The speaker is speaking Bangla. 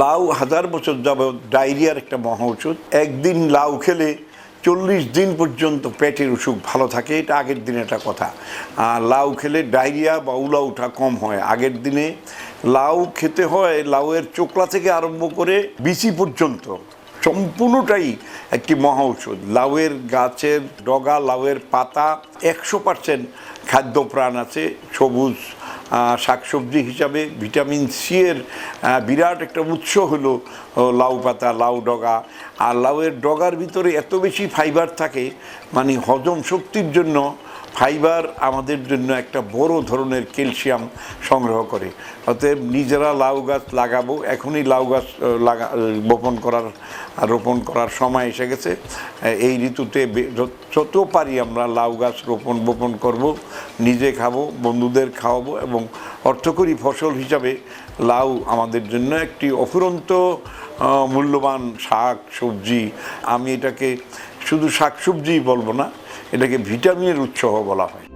লাউ হাজার বছর যাবৎ ডায়রিয়ার একটা মহা ওষুধ একদিন লাউ খেলে চল্লিশ দিন পর্যন্ত পেটের অসুখ ভালো থাকে, এটা আগের দিনে একটা কথা। আর লাউ খেলে ডায়রিয়া বা উলাউঠা কম হয়। আগের দিনে লাউ খেতে হয়, লাউয়ের চোকলা থেকে আরম্ভ করে বিচি পর্যন্ত। সম্পূর্ণটাই একটি মহা ঔষধ লাউয়ের গাছের ডগা, লাউয়ের পাতা, একশো পার্সেন্ট খাদ্য প্রাণ আছে, সবুজ শাকসবজি হিসাবে ভিটামিন সি এর বিরাট একটা উৎস হলো লাউ পাতা, লাউ ডগা। আর লাউয়ের ডগার ভিতরে এত বেশি ফাইবার থাকে মানে হজম শক্তির জন্য ফাইবার আমাদের জন্য একটা বড় ধরনের ক্যালসিয়াম সংগ্রহ করে। অতএব নিজেরা লাউ গাছ লাগাবো, এখনই লাউ গাছ লাগা, বপন করার, রোপণ করার সময় এসে গেছে। এই ঋতুতে যত পারি আমরা লাউ গাছ রোপণ, বপন করব, নিজে খাব, বন্ধুদের খাওয়াবো এবং অর্থকরী ফসল হিসাবে লাউ আমাদের জন্য একটি অফুরন্ত মূল্যবান শাক, সবজি। আমি এটাকে শুধু শাক সবজিই বলব না এটাকে ভিটামিনের উৎসহ বলা হয়।